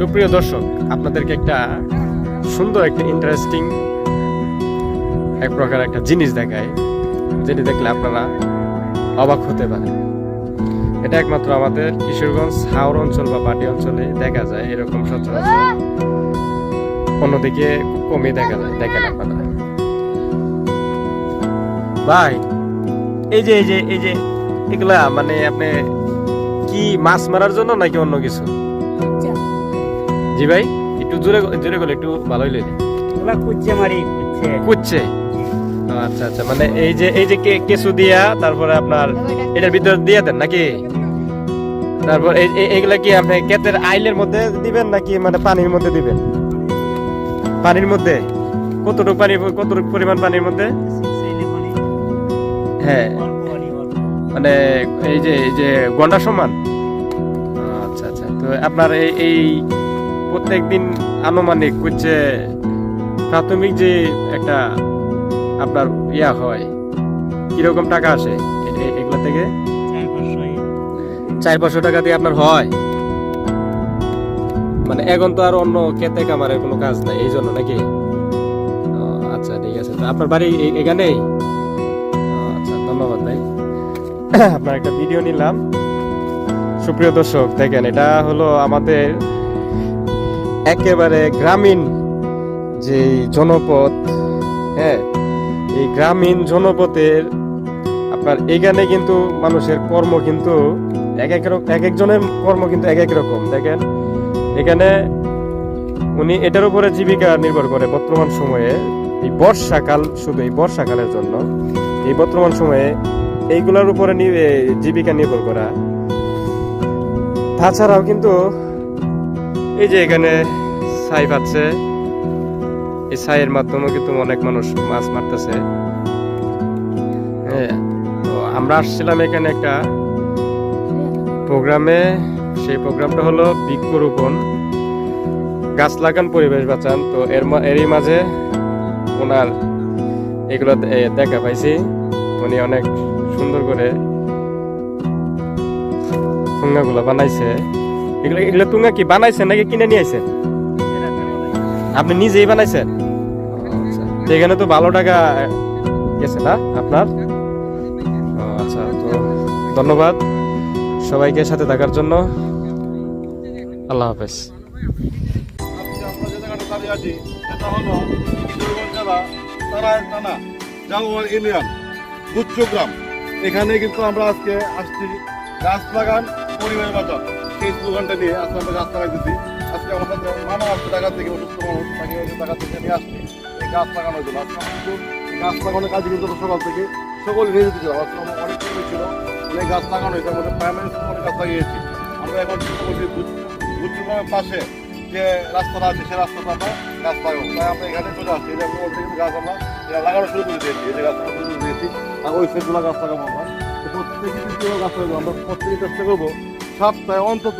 সুপ্রিয় দর্শক, আপনাদেরকে একটা সুন্দর একটা ইন্টারেস্টিং এক প্রকার একটা জিনিস দেখায় যেটি দেখলে আপনারা অবাক হতে পারেন। এটা একমাত্র আমাদের কিশোরগঞ্জ হাওড় অঞ্চল বা পাটি অঞ্চলে দেখা যায়, এরকম সচরাচর। অন্যদিকে কমই দেখা যায়, দেখেন আপনারা। ভাই, এই যে এই যে এই যে, এগুলা মানে আপনি কি মাছ মারার জন্য নাকি অন্য কিছু? জি ভাই একটু জোরে জোরে করলে একটু ভালোই লেগে ওরা কুচ্ছে মারি কুচ্ছে। আচ্ছা আচ্ছা মানে এই যে এই যে কে- কেঁচু দিয়া তারপরে আপনার এটার ভিতর দিয়ে দেন নাকি? তারপর এই এই- এইগুলা কি আপনি ক্ষেতের আইলের মধ্যে দিবেন নাকি মানে পানির মধ্যে দিবেন? পানির মধ্যে? কতটুকু পানি কতটুকু পরিমাণ পানির মধ্যে? হ্যাঁ। মানে এই যে এই যে গন্ডা সমান? আচ্ছা আচ্ছা তো আপনার এই এই প্রত্যেক দিন আনুমানিক হচ্ছে প্রাথমিক যে একটা আপনার ইয়া হয় কীরকম টাকা আসে এ- এ- থেকে? চার পাঁচশো টাকা দিয়ে আপনার হয়। মানে এখন তো আর অন্য খেতে কামারের কোনো কাজ নাই এই জন্য নাকি? আচ্ছা ঠিক আছে। তো আপনার বাড়ি এখানেই? আচ্ছা ধন্যবাদ ভাই। আপনার একটা ভিডিও নিলাম। সুপ্রিয় দর্শক দেখেন এটা হলো আমাদের একেবারে গ্রামীণ যে জনপদ হ্যাঁ এই গ্রামীণ জনপদের আপনার এখানে কিন্তু মানুষের কর্ম কিন্তু এক এক এক একজনের কর্ম কিন্তু এক এক রকম, দেখেন। এখানে উনি এটার উপরে জীবিকা নির্ভর করে বর্তমান সময়ে, এই বর্ষাকাল, শুধু এই বর্ষাকালের জন্য, এই বর্তমান সময়ে এইগুলোর উপরে জীবিকা নির্ভর করা। তাছাড়াও কিন্তু এই যে এখানে ছাই পাচ্ছে। এই ছাইয়ের মাধ্যমে কিন্তু অনেক মানুষ মাছ মারতেছে। হ্যাঁ তো আমরা আসছিলাম এখানে একটা প্রোগ্রামে। সেই প্রোগ্রামটা হলো বৃক্ষরোপণ গাছ লাগান, পরিবেশ বাঁচান। তো এর এরই মাঝে ওনার এগুলো দেখা পাইছি। উনি অনেক সুন্দর করে তুঙ্গাগুলো বানাইছে। এগুলো এগুলো তুঙ্গা কি বানাইছেন নাকি কিনে নিয়ে আইছেন? আপনি নিজেই বানাইছেন? এখানে তো ভালো টাকা গেছে না আপনার? আচ্ছা তো ধন্যবাদ সবাইকে সাথে থাকার জন্য। আল্লাহ হাফেজ। গুচ্ছগ্রাম এখানে কিন্তু আমরা আজকে আসছি গাছ লাগান পরিবেশ বাঁচান সেই স্লোগানটা নিয়ে আজকে আমরা গাছ লাগাইতেছি আজকে আমার সাথে মামা আসছে ঢাকা থেকে অসুস্থ মানুষ তাকে যে থেকে নিয়ে আসছি। এই গাছ লাগানোর জন্য। আজকে কিন্তু গাছ লাগানোর কাজে কিন্তু সকাল থেকে। সকল নিয়ে যেতেছিলাম আজকে আমার অনেক কিছু ছিল। অনেক গাছ লাগানো হয়েছে, আমাদের প্রাইমারি স্কুল গাছ লাগিয়েছি আমরা এখন করছি পাশে যে রাস্তাটা আছে সেই রাস্তাটা আমরা গাছ লাগাবো। তাই আমরা এখানে চলে আসছি। এই যে আমরা গাছ আমরা এটা লাগানো শুরু করে দিয়েছি। এই যে গাছ শুরু করে দিয়েছি। আর ওই সেগুলো গাছ লাগাবো আমরা। প্রত্যেকে গাছ লাগাবো? আমরা প্রত্যেকে চেষ্টা করব সপ্তাহে অন্তত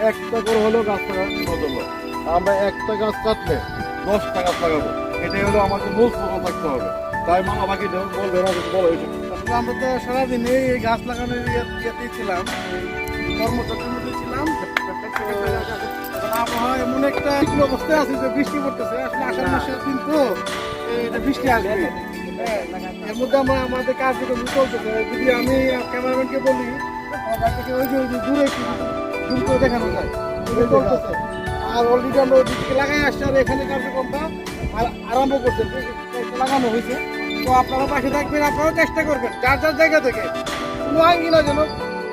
একটা করে হলেও গাছ লাগানোর আমরা একটা গাছ কাটলে দশটা গাছ লাগাবো। এটাই হলো আমাদের মূল স্লোগান থাকতে হবে। তাই মামা বাকি বলবে আমাকে বলো আমরা তো সারাদিন এই গাছ লাগানোর ইয়ে- ইয়েতেই ছিলাম, এই কর্মচর্চার মধ্যে ছিলাম। আবহাওয়া এমন একটা অবস্থায় আছে যে বৃষ্টি পড়তেছে, আসলে আষাঢ় মাসের দিন এটা বৃষ্টি আসবে। এর মধ্যে আমরা আমাদের কার্যক্রম চলতেছে। যদি আমি ক্যামেরাম্যানকে বলি যে দূরে দেখানো যায় চলতেছে আর অলরেডি আমরা ওই দিকে লাগাই আসছি আর এখানে কার্যক্রমটা আর- আরম্ভ করছে লাগানো হয়েছে তো আপনারা পাশে থাকবেন আপনারাও চেষ্টা করবেন যার যার জায়গা থেকে কোনো আঙ্গিনা যেন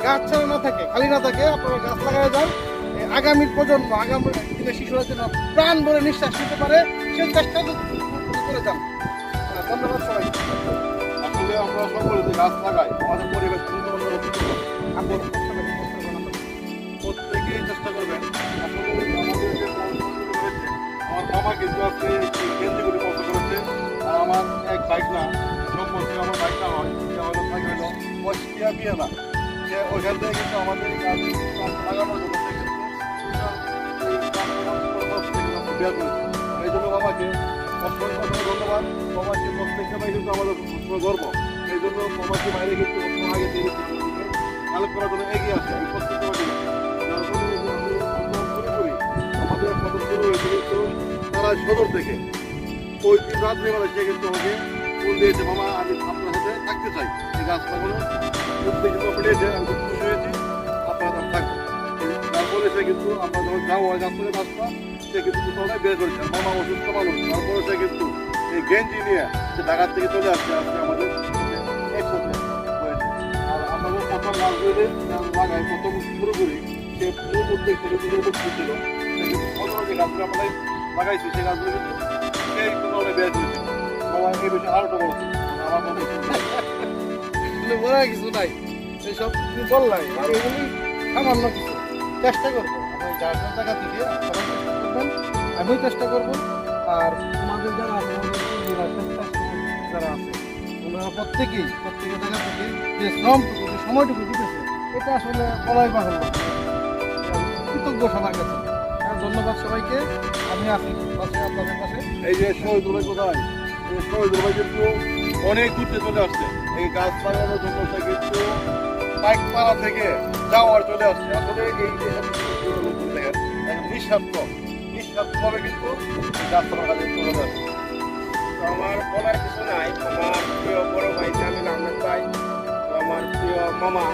গাছ ছাড়া না থাকে খালি না থাকে আপনারা গাছ লাগায় যান আগামী প্রজন্ম আগামী দিনের শিশুরা যেন প্রাণ ভরে নিঃশ্বাস নিতে পারে সেই চেষ্টা করে যান ধন্যবাদ সবাই আমরা সকলে যে গাছ লাগাই আমাদের পরিবেশ কিন্তু আমরা প্রত্যেকেই চেষ্টা করবেন। আমার বাবা কিন্তু আজকে আমার এক বাইক না আমার বাইক না হয়, সে হলো থাকে হলো অস্ট্রিয়া কিন্তু আমাদের গাছ এই জন্য বাবাকে অসংখ্য অসংখ্য ধন্যবাদ। বাবাকে প্রত্যেকটা আমাদের গর্ব এই জন্য বাবাকে বাইরে কিন্তু আগে দিয়ে হেল্প করার জন্য এগিয়ে আসে। ফলে কিন্তু আমাদের সদর থেকে ওই দিন রাত্রিবেলা সে কিন্তু আমাকে ফোন দিয়েছে, মামা, আমি আপনার সাথে থাকতে চাই। এই গাছ লাগানো উদ্যোগ কিন্তু পেয়েছে আমি খুশি হয়েছি, আপনারা তার থাকবেন। তারপরে সে কিন্তু আমরা যখন যাব, ওই গাছ থেকে সে কিন্তু কোথাও বের করেছে মামা অসুস্থ মানুষ, তারপরে সে কিন্তু এই গেঞ্জি নিয়ে সে ঢাকার থেকে চলে আসছে, আজকে আমাদের একসাথে আমাদের প্রথম গাছ ধরে লাগাই শুরু করি সে মূল উদ্যোগ ছিল কিন্তু অন্য যে গাছগুলো আমরা লাগাইছি সেই গাছগুলো কিন্তু সে কিন্তু অনেক বের করেছে বাবা এই আমার মনে বলা কিছু নাই এইসব তুমি বললাই আর কিছু চেষ্টা করব আমি যার যার জায়গা থেকে চেষ্টা করব আর আমাদের যারা আছে যারা আছে ওনারা প্রত্যেকেই প্রত্যেকের জায়গা থেকে যে শ্রমটুকু সময়টুকু দিতেছে এটা আসলে বলাই বাহুল্য। কৃতজ্ঞ সবার কাছে। হ্যাঁ, ধন্যবাদ সবাইকে। আমি আছি আপনাদের পাশে এই যে শহীদুল কোথায়? এই শহীদুল ভাই কিন্তু অনেক দূর চলে আসছে। এই গাছ লাগানোর জন্য সে কিন্তু পাইকপাড়া থেকে যাওয়ার চলে আসছে। আসলে এই যে নিঃস্বার্থ। নিঃস্বার্থভাবে কিন্তু গাছ লাগানোর চলে আসছে। আমার বলার কিছু নাই। আমার প্রিয় বড় ভাই জামিল আহমেদ ভাই আমার প্রিয় মামা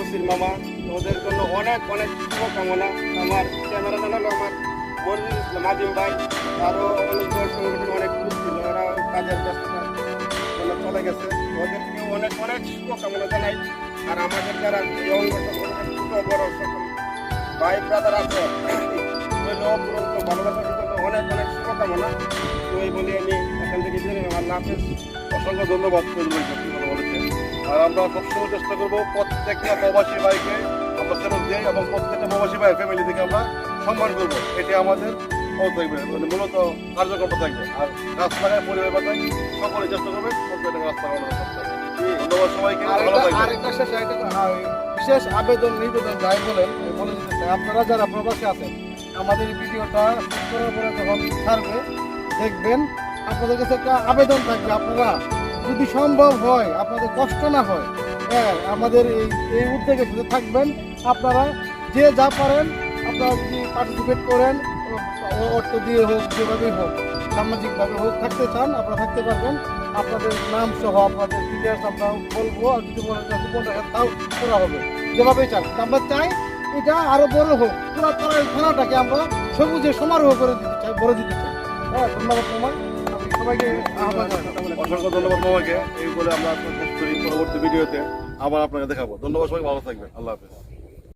এই মামা, ওদের জন্য অনেক অনেক শুভকামনা। আমার ক্যামেরাম্যান হলো আমার মনিরুল ইসলাম ভাই। আরও অনেক বড় সংগঠন অনেক গ্রুপ ছিল, ওরা কাজের ব্যস্ততা চলে গেছে। ওদেরকেও অনেক অনেক শুভকামনা জানাই। আর আমাদের যারা অঙ্গ বড় সকল ভাই ব্রাদার আছে জন্য অনেক অনেক শুভকামনা। তো এই বলে আমি এখান থেকে বিদায়। আল্লাহ হাফেজ। অসংখ্য ধন্যবাদ বলেছেন। আর আমরা সবসময় চেষ্টা করব প্রত্যেকটা প্রবাসী ভাইকে আমরা সেবন দিই এবং প্রত্যেকটা প্রবাসী ভাইয়ের ফ্যামিলি থেকে আমরা সম্মান করব। এটি আমাদের থাকবে। মানে মূলত কার্যক্রম থাকবে। আর লাগায় পরিবার বাঁচাই সকলে চেষ্টা করবেন প্রত্যেকটা লাগানো ধন্যবাদ সবাইকে। ভালো থাকবেন। বিশেষ আবেদন নিবেদন যাই বলেন বলে দিতে চাই। আপনারা যারা প্রবাসী আছেন আমাদের ভিডিওটা শেষ করার যখন ছাড়বে, দেখবেন আপনাদের কাছে একটা আবেদন থাকবে, আপনারা যদি সম্ভব হয়, আপনাদের কষ্ট না হয় হ্যাঁ আমাদের এই এই উদ্যোগের সাথে থাকবেন, আপনারা যে যা পারেন, আপনারা যদি পার্টিসিপেট করেন অর্থ দিয়ে হোক, যেভাবেই হোক, সামাজিকভাবে হোক, থাকতে চান, আপনারা থাকতে পারবেন। আপনাদের নাম সহ আপনাদের ডিটেলস আমরা বলব, আর যদি মনে হয় তাও করা হবে। যেভাবেই চান, আমরা চাই এটা আরও বড় হোক পুরা পাড়ার থানাটাকে আমরা সবুজে সমারোহ করে দিতে চাই, বড় দিতে চাই। হ্যাঁ ধন্যবাদ তোমার সবাইকে অসংখ্য ধন্যবাদ তোমাকে এই বলে আমরা পরবর্তী ভিডিওতে আবার আপনাকে দেখাবো। ধন্যবাদ সবাই, ভালো থাকবেন। আল্লাহ হাফেজ।